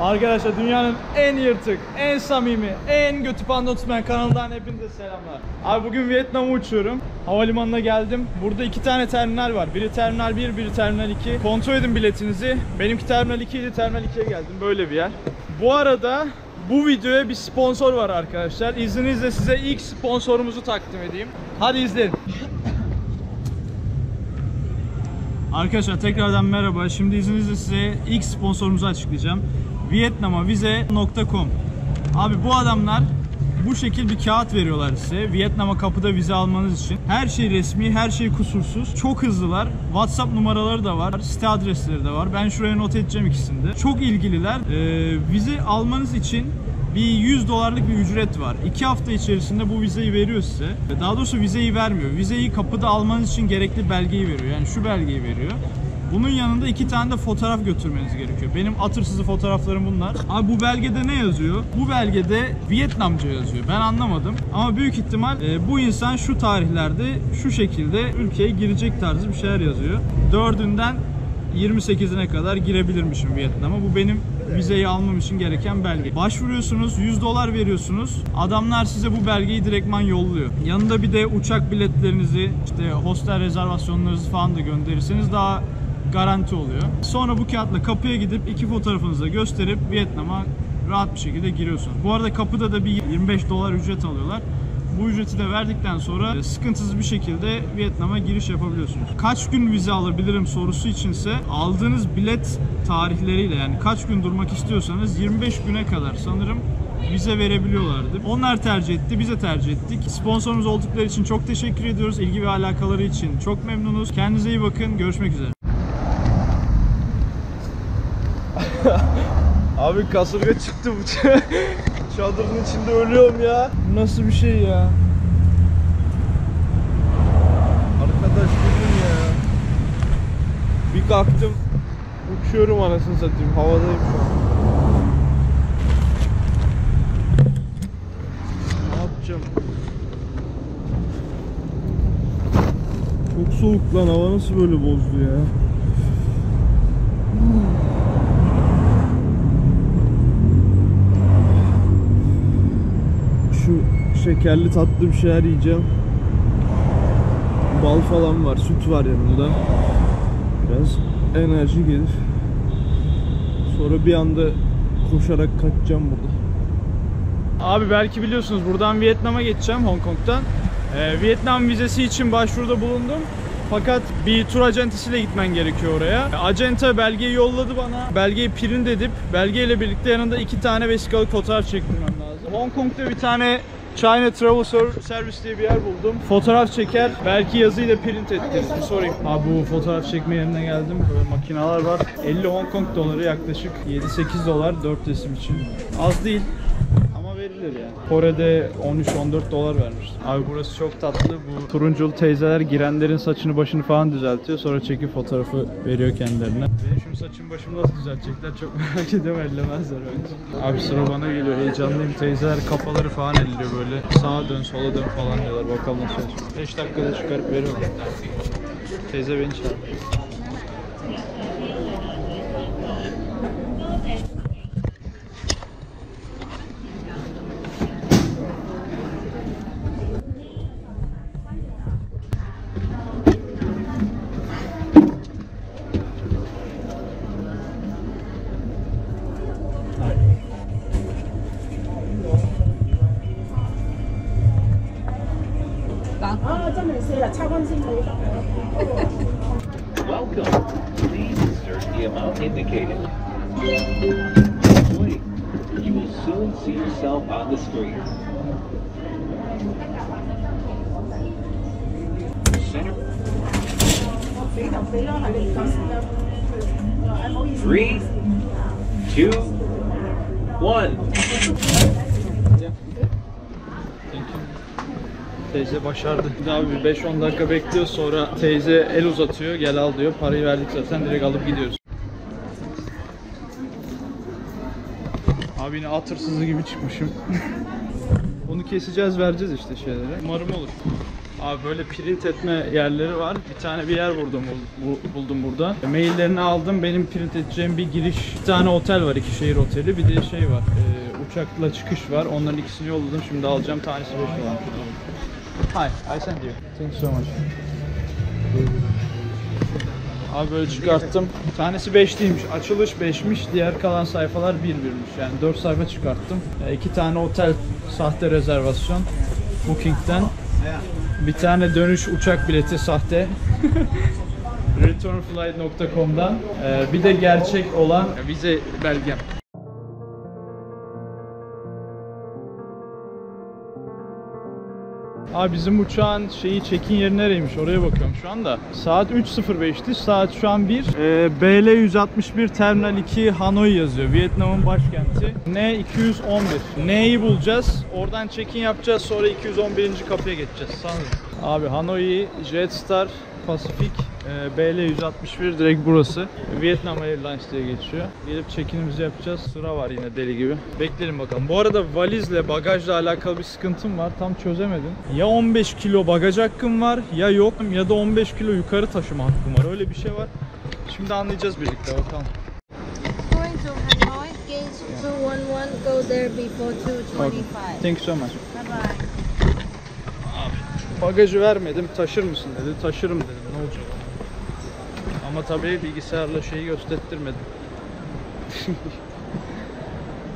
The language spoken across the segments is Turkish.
Arkadaşlar dünyanın en yırtık, en samimi, en götü panda tutmayan kanalından hepinize selamlar. Abi bugün Vietnam'a uçuyorum. Havalimanına geldim. Burada iki tane terminal var. Biri terminal 1, biri terminal 2. Kontrol edin biletinizi. Benimki terminal 2 idi. Terminal 2'ye geldim. Böyle bir yer. Bu arada bu videoya bir sponsor var arkadaşlar. İzninizle size ilk sponsorumuzu takdim edeyim. Hadi izleyin. Arkadaşlar tekrardan merhaba. Şimdi izninizle size ilk sponsorumuzu açıklayacağım. Vietnamavize.com Abi bu adamlar bu şekil bir kağıt veriyorlar size. Vietnam'a kapıda vize almanız için. Her şey resmi, her şey kusursuz. Çok hızlılar. WhatsApp numaraları da var. Site adresleri de var. Ben şuraya not edeceğim ikisini de. Çok ilgililer. Ee, vize almanız için bir 100 dolarlık bir ücret var. 2 hafta içerisinde bu vizeyi veriyor size. Daha doğrusu vizeyi vermiyor. Vizeyi kapıda almanız için gerekli belgeyi veriyor. Yani şu belgeyi veriyor. Bunun yanında iki tane de fotoğraf götürmeniz gerekiyor. Benim atırsızı fotoğraflarım bunlar. Abi bu belgede ne yazıyor? Bu belgede Vietnamca yazıyor. Ben anlamadım. Ama büyük ihtimal e, bu insan şu tarihlerde şu şekilde ülkeye girecek tarzı bir şeyler yazıyor. Dördünden 28'ine kadar girebilirmişim Vietnam'a. Bu benim vizeyi almam için gereken belge. Başvuruyorsunuz, 100 dolar veriyorsunuz. Adamlar size bu belgeyi direktman yolluyor. Yanında bir de uçak biletlerinizi, işte hostel rezervasyonlarınızı falan da gönderirseniz daha garanti oluyor. Sonra bu kağıtla kapıya gidip iki fotoğrafınızı da gösterip Vietnam'a rahat bir şekilde giriyorsunuz. Bu arada kapıda da bir 25 dolar ücret alıyorlar. Bu ücreti de verdikten sonra sıkıntısız bir şekilde Vietnam'a giriş yapabiliyorsunuz. Kaç gün vize alabilirim sorusu içinse aldığınız bilet tarihleriyle yani kaç gün durmak istiyorsanız 25 güne kadar sanırım vize verebiliyorlardı. Onlar tercih etti, bize tercih ettik. Sponsorumuz oldukları için çok teşekkür ediyoruz. İlgi ve alakaları için çok memnunuz. Kendinize iyi bakın. Görüşmek üzere. Abi kasırga çıktı bu çadırın içinde ölüyorum ya. Nasıl bir şey ya? Arkadaş gülün ya. Bir kalktım uçuyorum anasını satayım havadayım şu an. Ne yapacağım? Çok soğuk lan hava nasıl böyle bozdu ya? Şu şekerli tatlı bir şeyler yiyeceğim. Bal falan var, süt var yanında. Biraz enerji gelir. Sonra bir anda koşarak kaçacağım burada. Abi belki biliyorsunuz buradan Vietnam'a geçeceğim Hong Kong'dan. Ee, Vietnam vizesi için başvuruda bulundum. Fakat bir tur acentesiyle gitmen gerekiyor oraya. Acente belgeyi yolladı bana. Belgeyi print edip belgeyle birlikte yanında iki tane vesikalık fotoğraf çektirmem lazım. Hong Kong'da bir tane China Travel Ser- Service diye bir yer buldum. Fotoğraf çeker, belki yazıyı da print ettirir. Bir sorayım. Abi bu fotoğraf çekme yerine geldim. Böyle makineler var. 50 Hong Kong doları yaklaşık 7-8 dolar 4 resim için. Az değil. Verilir yani. Kore'de 13-14 dolar vermiş. Abi burası çok tatlı. Bu turunculu teyzeler girenlerin saçını başını falan düzeltiyor. Sonra çekip fotoğrafı veriyor kendilerine. Benim şimdi saçım başımı nasıl düzeltecekler çok merak ediyorum. Ellemezler bence. Abi sıra bana geliyor. Heyecanlıyım. Teyzeler kafaları falan elliyor böyle. Sağa dön sola dön falan diyorlar. Bakalım nasıl olacak. 5 dakikada çıkarıp veriyorum. Teyze beni çağırdı. Welcome. Please insert the amount indicated. Wait. You will soon see yourself on the screen. Center. Three, two, one. Teyze başardı. Bir daha bir 5-10 dakika bekliyor sonra teyze el uzatıyor gel al diyor. Parayı verdik zaten direkt alıp gidiyoruz. Abi yine at hırsızı gibi çıkmışım. Onu keseceğiz vereceğiz işte şeylere. Umarım olur. Abi böyle print etme yerleri var. Bir tane bir yer buldum, bu- buldum burada. Maillerini aldım. Benim print edeceğim bir giriş. Bir tane otel var, iki şehir oteli. Bir de şey var, e, uçakla çıkış var. Onların ikisini yolladım. Şimdi alacağım. Tanesi 5 olan. Hi, I sent you. Thank you so much. Abi böyle çıkarttım. Tanesi 5 değilmiş. Açılış 5'miş. Diğer kalan sayfalar 1 birmiş. Yani 4 sayfa çıkarttım. 2 tane otel sahte rezervasyon. Booking'den. Bir tane dönüş uçak bileti sahte. Returnflight.com'dan. Ee, bir de gerçek olan vize belgem. Abi bizim uçağın şeyi check-in yeri nereymiş oraya bakıyorum şu anda. Saat 3.05'ti. Saat şu an 1. Ee, BL 161 Terminal 2 Hanoi yazıyor. Vietnam'ın başkenti. N211. N'yi bulacağız. Oradan check-in yapacağız. Sonra 211. kapıya geçeceğiz sanırım. Abi Hanoi Jetstar Pacific e, BL 161 direkt burası. Vietnam Airlines diye geçiyor. Gelip check-in'imizi yapacağız. Sıra var yine deli gibi. Bekleyelim bakalım. Bu arada valizle, bagajla alakalı bir sıkıntım var. Tam çözemedim. Ya 15 kilo bagaj hakkım var ya yok ya da 15 kilo yukarı taşıma hakkım var. Öyle bir şey var. Şimdi anlayacağız birlikte bakalım. Going to Hanoi, gate 211, go there before 225. Thank you so much. Bye bye. Bagajı vermedim. Taşır mısın dedi. Taşırım? Ama tabii bilgisayarla şeyi gösterttirmedim.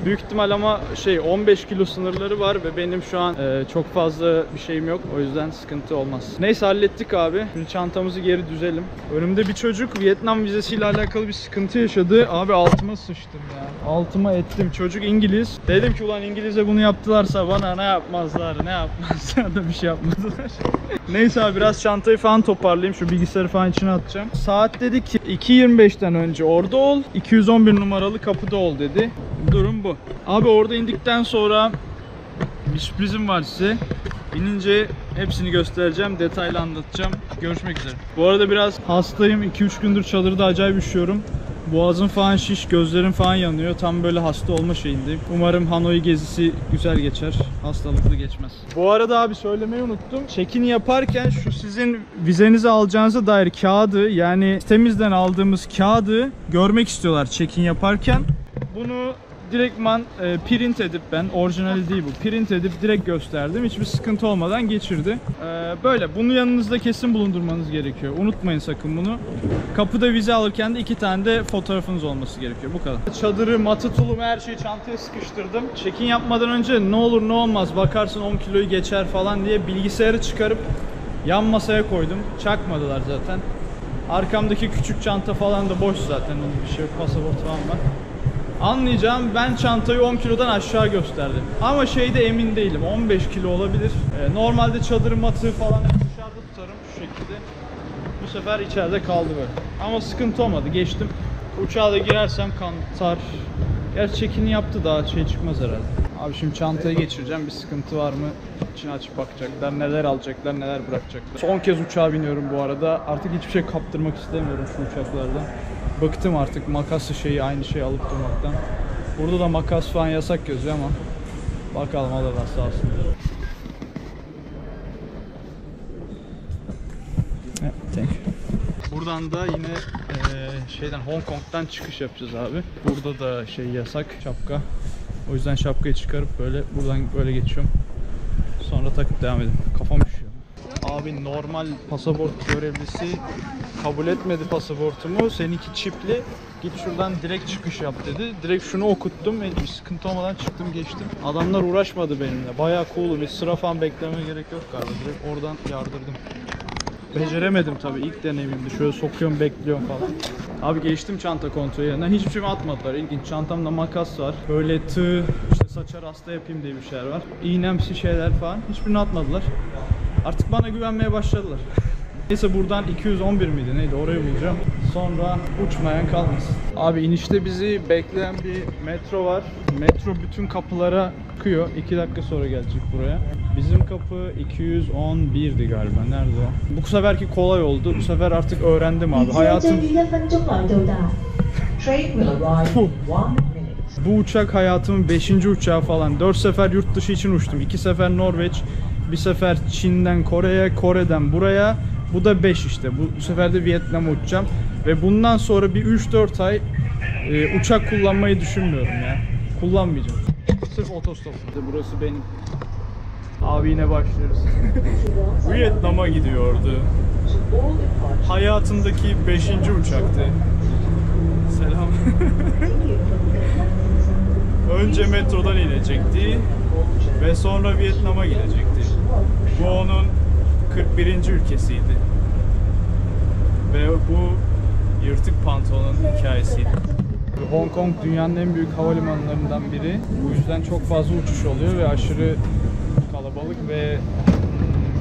Büyük ihtimal ama şey 15 kilo sınırları var ve benim şu an e, çok fazla bir şeyim yok. O yüzden sıkıntı olmaz. Neyse hallettik abi. Şimdi çantamızı geri düzelim. Önümde bir çocuk Vietnam vizesiyle alakalı bir sıkıntı yaşadı. Abi altıma sıçtım ya. Altıma ettim. Çocuk İngiliz. Dedim ki ulan İngilizce bunu yaptılarsa bana ne yapmazlar ne yapmazlar da bir şey yapmadılar. Neyse abi biraz çantayı falan toparlayayım. Şu bilgisayarı falan içine atacağım. Saat dedi ki 2.25'ten önce orada ol. 211 numaralı kapıda ol dedi. Durum bu. Abi orada indikten sonra bir sürprizim var size. İnince hepsini göstereceğim, detaylı anlatacağım. Görüşmek üzere. Bu arada biraz hastayım. 2-3 gündür çadırda acayip üşüyorum. Boğazım falan şiş, gözlerim falan yanıyor. Tam böyle hasta olma şeyindeyim. Umarım Hanoi gezisi güzel geçer. Hastalıklı geçmez. Bu arada abi söylemeyi unuttum. Check-in yaparken şu sizin vizenizi alacağınıza dair kağıdı yani sitemizden aldığımız kağıdı görmek istiyorlar check-in yaparken. Bunu direktman e, print edip ben orijinali değil bu print edip direkt gösterdim. Hiçbir sıkıntı olmadan geçirdi. E, böyle bunu yanınızda kesin bulundurmanız gerekiyor. Unutmayın sakın bunu. Kapıda vize alırken de iki tane de fotoğrafınız olması gerekiyor. Bu kadar. Çadırı matı tulumu her şeyi çantaya sıkıştırdım. Check-in yapmadan önce ne olur ne olmaz bakarsın 10 kiloyu geçer falan diye bilgisayarı çıkarıp yan masaya koydum. Çakmadılar zaten. Arkamdaki küçük çanta falan da boş zaten bir şey yok pasaport falan var Anlayacağım ben çantayı 10 kilodan aşağı gösterdim. Ama şeyde emin değilim. 15 kilo olabilir. Ee, normalde çadır matı falan dışarıda tutarım şu şekilde. Bu sefer içeride kaldı böyle. Ama sıkıntı olmadı. Geçtim. Uçağa da girersem kantar. Gerçi check-in'i yaptı daha şey çıkmaz herhalde. Abi şimdi çantayı geçireceğim. Bir sıkıntı var mı? İçini açıp bakacaklar. Neler alacaklar, neler bırakacaklar. Son kez uçağa biniyorum bu arada. Artık hiçbir şey kaptırmak istemiyorum şu uçaklardan. Bıktım artık makası şeyi aynı şeyi alıp durmaktan. Burada da makas falan yasak yazıyor ama bakalım alırlar sağ olsun. You. Buradan da yine eee, şeyden Hong Kong'dan çıkış yapacağız abi. Burada da şey yasak şapka. O yüzden şapkayı çıkarıp böyle buradan böyle geçiyorum. Sonra takıp devam edin. Kafam üşüyor. Abi normal pasaport görevlisi kabul etmedi pasaportumu. Seninki çipli. Git şuradan direkt çıkış yap dedi. Direkt şunu okuttum. Hiçbir sıkıntı olmadan çıktım geçtim. Adamlar uğraşmadı benimle. Bayağı cool'um. Hiç sıra falan beklemeye gerek yok galiba. Direkt oradan yardırdım. Beceremedim tabii ilk deneyimimdi. Şöyle sokuyorum bekliyorum falan. Abi geçtim çanta kontrolü yerinden. Hiçbir şeyimi atmadılar. İlginç. Çantamda makas var. Böyle tığ, işte saça rasta yapayım diye bir şeyler var. İğnemsi şeyler falan. Hiçbirini atmadılar. Artık bana güvenmeye başladılar. Neyse buradan 211 miydi neydi orayı bulacağım. Sonra uçmayan kalmasın. Abi inişte bizi bekleyen bir metro var. Metro bütün kapılara çıkıyor. 2 dakika sonra gelecek buraya. Bizim kapı 211'di galiba. Nerede o? Bu seferki kolay oldu. Bu sefer artık öğrendim abi. Hayatım... Bu uçak hayatımın 5. uçağı falan. 4 sefer yurt dışı için uçtum. 2 sefer Norveç, bir sefer Çin'den Kore'ye, Kore'den buraya, bu da 5 işte. Bu, bu sefer de Vietnam'a uçacağım. Ve bundan sonra bir 3-4 ay e, uçak kullanmayı düşünmüyorum ya. Kullanmayacağım. Sırf otostop. Burası benim. Abi yine başlıyoruz. Vietnam'a gidiyordu. Hayatındaki 5. uçaktı. Selam. Önce metrodan inecekti ve sonra Vietnam'a gidecekti. Bu onun 41. ülkesiydi. Ve bu yırtık pantolonun hikayesiydi. Hong Kong dünyanın en büyük havalimanlarından biri. Bu yüzden çok fazla uçuş oluyor ve aşırı kalabalık ve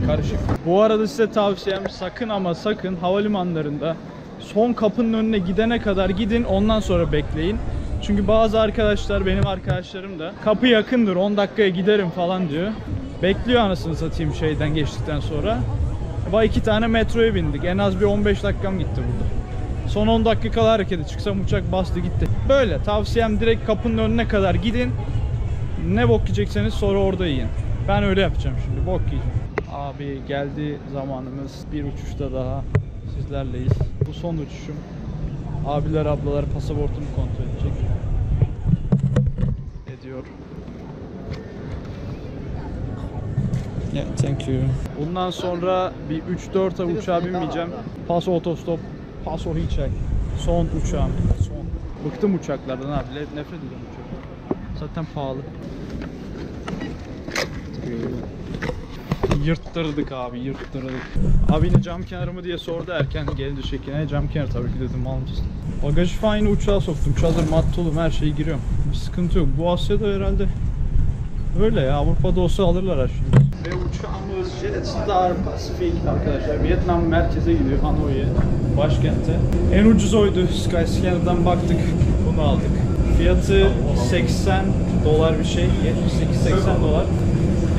karışık. Bu arada size tavsiyem sakın ama sakın havalimanlarında son kapının önüne gidene kadar gidin ondan sonra bekleyin. Çünkü bazı arkadaşlar benim arkadaşlarım da kapı yakındır 10 dakikaya giderim falan diyor. Bekliyor anasını satayım şeyden geçtikten sonra. Vay iki tane metroya bindik. En az bir 15 dakikam gitti burada. Son 10 dakika kala harekete çıksam uçak bastı gitti. Böyle tavsiyem direkt kapının önüne kadar gidin. Ne bok yiyecekseniz sonra orada yiyin. Ben öyle yapacağım şimdi. Bok yiyeceğim. Abi geldi zamanımız. Bir uçuşta daha sizlerleyiz. Bu son uçuşum. Abiler ablalar pasaportumu kontrol edecek. Ediyor. Yeah, thank you. Bundan sonra bir 3-4 ay uçağa binmeyeceğim. Paso otostop, paso hiçay. Son uçağım. Son. Bıktım uçaklardan abi. Nefret ediyorum uçaklardan. Zaten pahalı. Yırttırdık abi, yırttırdık. Abi yine cam kenarı mı diye sordu erken geldi şekline. Cam kenarı tabii ki dedim almışsın. Bagajı falan yine uçağa soktum. Çadır, mat, tulum her şeyi giriyorum. Bir sıkıntı yok. Bu Asya'da herhalde öyle ya. Avrupa'da olsa alırlar her şeyi. Uçağımız Jetstar Pacific arkadaşlar. Vietnam merkeze gidiyor Hanoi'ye. Başkente. En ucuz oydu. Skyscanner'dan baktık. Bunu aldık. Fiyatı 80 dolar bir şey. 78-80 dolar.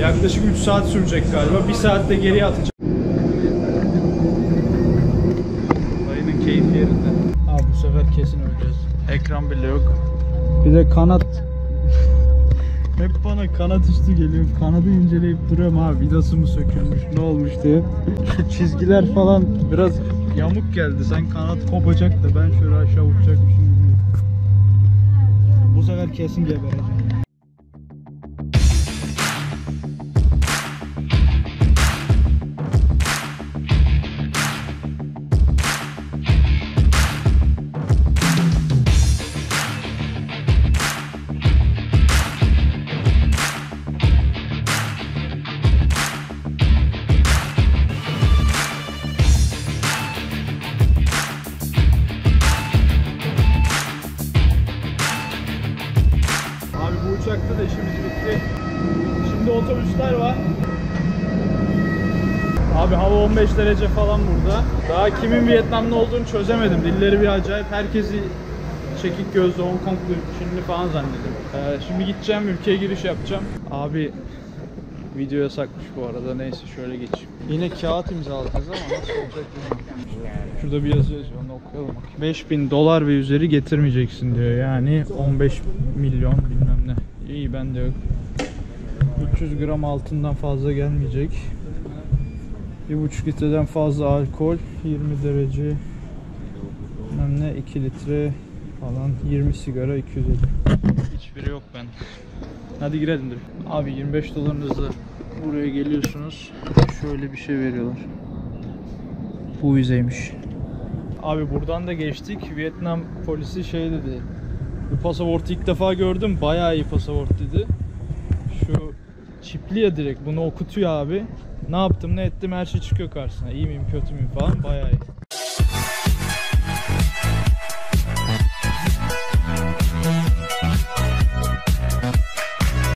Yaklaşık 3 saat sürecek galiba. 1 saatte geriye atacak. Dayının keyfi yerinde. Abi bu sefer kesin öleceğiz. Ekran bile yok. Bir de kanat hep bana kanat üstü geliyor. Kanadı inceleyip duruyorum abi. Vidası mı sökülmüş, ne olmuş diye. Çizgiler falan biraz yamuk geldi. Sen kanat kopacak da ben şöyle aşağı uçacakmışım gibi. Bu sefer kesin gebereceğim. Uçakta da işimiz bitti. Şimdi otobüsler var. Abi hava 15 derece falan burada. Daha kimin Vietnamlı olduğunu çözemedim. Dilleri bir acayip. Herkesi çekik gözlü, Hong Konglu, Çinli falan zannediyorum. Ee, şimdi gideceğim, ülkeye giriş yapacağım. Abi video yasakmış bu arada. Neyse şöyle geçeyim. Yine kağıt imzalayacağız ama nasıl olacak bilmiyorum. Şurada bir yazı yazıyor onu okuyalım bakayım. 5000 dolar ve üzeri getirmeyeceksin diyor. Yani 15 milyon bilmem ne. İyi bende yok. 300 gram altından fazla gelmeyecek. 1,5 litreden fazla alkol, 20 derece bilmem ne 2 litre falan 20 sigara 250. Hiçbiri yok ben. Hadi girelim direkt. Abi 25 dolarınızla buraya geliyorsunuz. Şöyle bir şey veriyorlar. Bu vizeymiş. Abi buradan da geçtik. Vietnam polisi şey dedi. Bu pasaportu ilk defa gördüm. Bayağı iyi pasaport dedi. Şu çipli ya direkt bunu okutuyor abi. Ne yaptım ne ettim her şey çıkıyor karşısına. İyi miyim kötü müyüm falan bayağı iyi.